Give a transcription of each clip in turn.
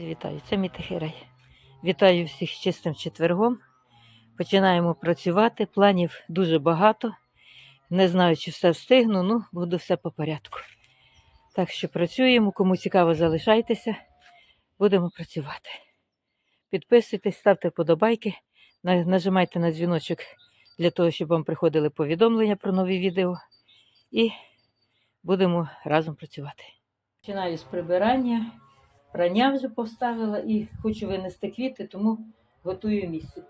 Вітаю, це мій тихий. Вітаю всіх з чистим четвергом. Починаємо працювати. Планів дуже багато. Не знаю, чи все встигну, ну буду все по порядку. Так що працюємо. Кому цікаво, залишайтеся. Будемо працювати. Підписуйтесь, ставте вподобайки, нажимайте на дзвіночок для того, щоб вам приходили повідомлення про нові відео. І будемо разом працювати. Починаю з прибирання. Прання вже поставила і хочу винести квіти, тому готую місце.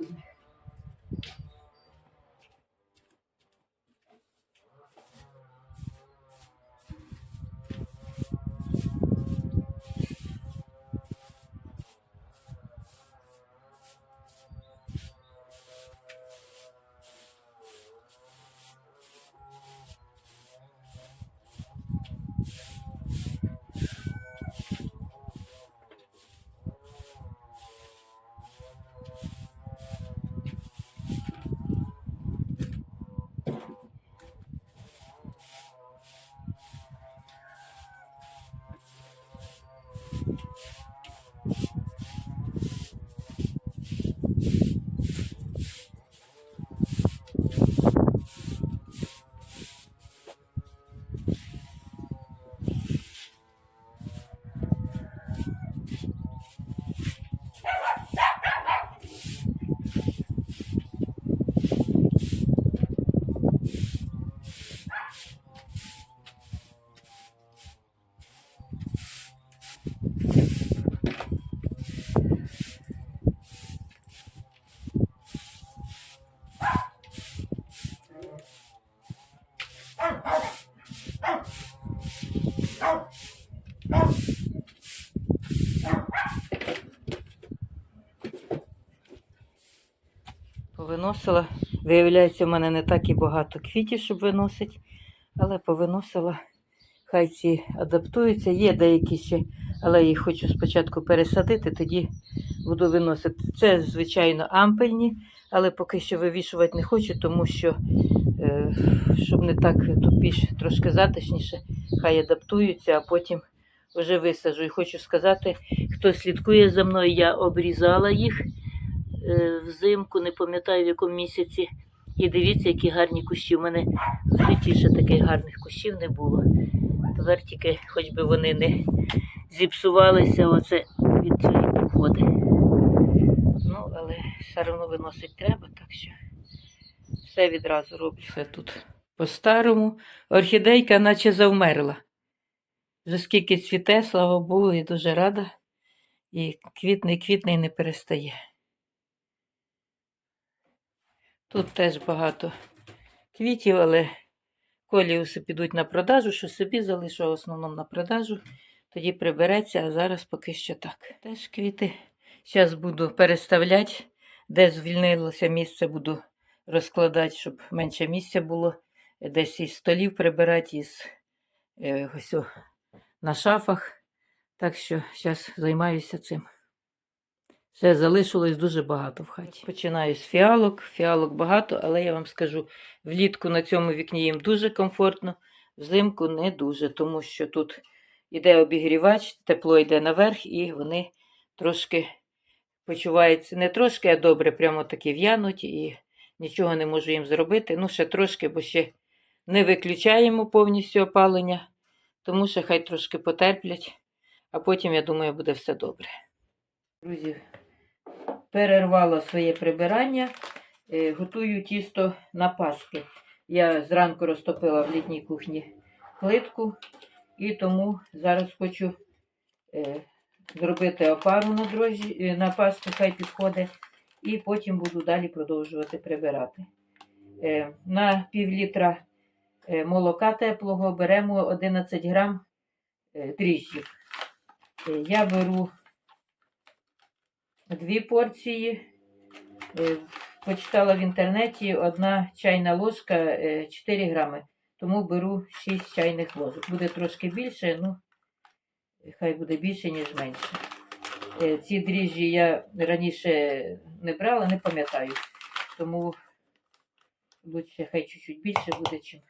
Повиносила. Виявляється, в мене не так і багато квітів, щоб виносити, але повиносила. Хай ці адаптуються. Є деякі ще, але їх хочу спочатку пересадити, тоді буду виносити. Це, звичайно, ампельні, але поки що вивішувати не хочу, тому що, е, щоб не так тут більш трошки затишніше, хай адаптуються, а потім вже висаджу. І хочу сказати, хто слідкує за мною, я обрізала їх взимку, не пам'ятаю в якому місяці. І дивіться, які гарні кущі. У мене в житті ще таких гарних кущів не було. Тепер тільки, хоч би вони не зіпсувалися, оце від цієї погоди. Ну, але все одно виносить треба, так що все відразу роблю. Все тут по-старому. Орхідейка наче завмерла. Вже скільки цвіте, слава Богу, і дуже рада. І квітне і не перестає. Тут теж багато квітів, але коліуси підуть на продажу, що собі залишу, в основному на продажу. Тоді прибереться, а зараз поки що так. Теж квіти. Зараз буду переставляти, де звільнилося місце, буду розкладати, щоб менше місця було. Десь із столів прибирати, із е, ось о, на шафах. Так що зараз займаюся цим. Ще залишилось дуже багато в хаті. Починаю з фіалок. Фіалок багато, але я вам скажу, влітку на цьому вікні їм дуже комфортно, взимку не дуже, тому що тут йде обігрівач, тепло йде наверх, і вони трошки почуваються не трошки, а добре, прямо таки в'януть, і нічого не можу їм зробити. Ну, ще трошки, бо ще не виключаємо повністю опалення, тому що хай трошки потерплять, а потім, я думаю, буде все добре. Друзі, перервала своє прибирання, е, готую тісто на паски. Я зранку розтопила в літній кухні плитку, і тому зараз хочу е, зробити опару на дрожжі, е, на паску, хай підходить, і потім буду далі продовжувати прибирати. На пів літра молока теплого беремо 11 грам дріжджів. Я беру дві порції. Е, Почитала в інтернеті одна чайна ложка е, 4 грами. Тому беру 6 чайних ложок. Буде трошки більше, ну хай буде більше, ніж менше. Е, Ці дріжджі я раніше не брала, не пам'ятаю. Тому лучше хай чуть-чуть більше буде, чим.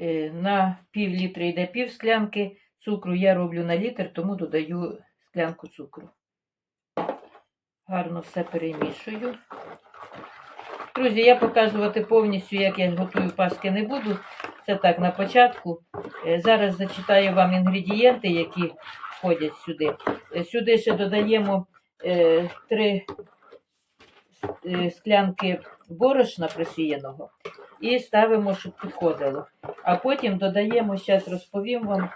Е, На пів літра йде пів склянки. Цукру я роблю на літр, тому додаю склянку цукру. Гарно все перемішую. Друзі, я показувати повністю, як я готую паски, не буду. Це так на початку. Е, Зараз зачитаю вам інгредієнти, які входять сюди. Е, Сюди ще додаємо е, три склянки борошна просіяного і ставимо, щоб підходило. А потім додаємо, зараз розповім вам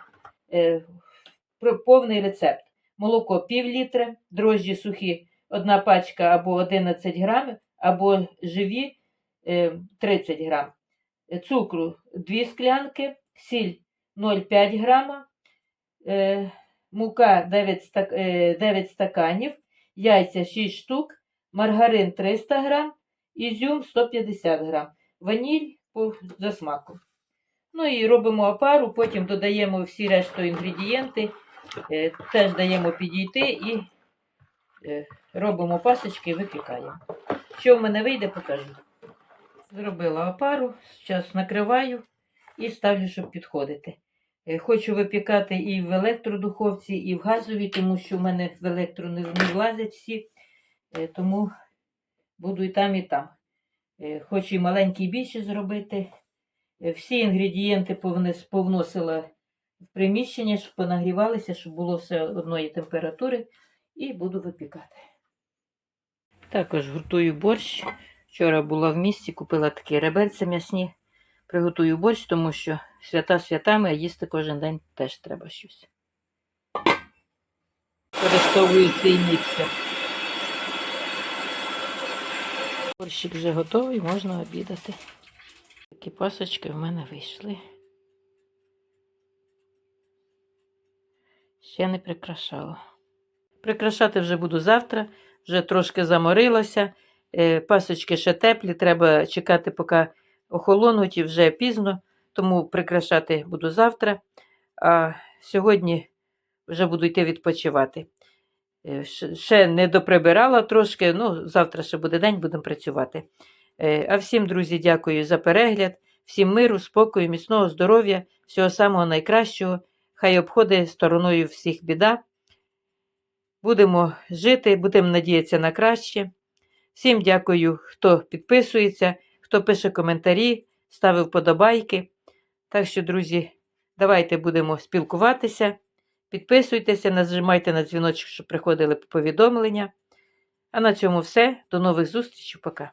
повний рецепт. Молоко пів літра, дрожжі сухі, одна пачка або 11 грамів, або живі е, 30 грам. Е, Цукру 2 склянки, сіль 0,5 грама, е, мука 9, стак, е, 9 стаканів, яйця 6 штук, маргарин 300 грам, ізюм 150 грам, ваніль за смаком. Ну і робимо опару, потім додаємо всі решту інгредієнти, е, теж даємо підійти і е, робимо пасочки випікаємо. Що в мене вийде, покажу. Зробила опару, зараз накриваю і ставлю, щоб підходити. Е, Хочу випікати і в електродуховці, і в газовій, тому що в мене в електро не, влазять всі, тому буду і там, і там. Хочу і маленькі, і більші зробити. Е, Всі інгредієнти повносила в приміщення, щоб понагрівалися, щоб було все одної температури, і буду випікати. Також готую борщ. Вчора була в місті, купила такі реберця м'ясні. Приготую борщ, тому що свята святами, а їсти кожен день теж треба щось. Використовую цей міксер. Борщик вже готовий, можна обідати. Такі пасочки в мене вийшли. Ще не прикрашала. Прикрашати вже буду завтра, вже трошки заморилася. Е, Пасочки ще теплі, треба чекати, поки охолонуть і вже пізно, тому прикрашати буду завтра. А сьогодні вже буду йти відпочивати. Е, Ще не доприбирала трошки, ну, завтра ще буде день, будемо працювати. Е, А всім, друзі, дякую за перегляд, всім миру, спокою, міцного здоров'я, всього самого найкращого. Хай обходить стороною всіх біда. Будемо жити, будемо надіятися на краще. Всім дякую, хто підписується, хто пише коментарі, ставив вподобайки. Так що, друзі, давайте будемо спілкуватися. Підписуйтеся, нажимайте на дзвіночок, щоб приходили повідомлення. А на цьому все. До нових зустрічей. Пока.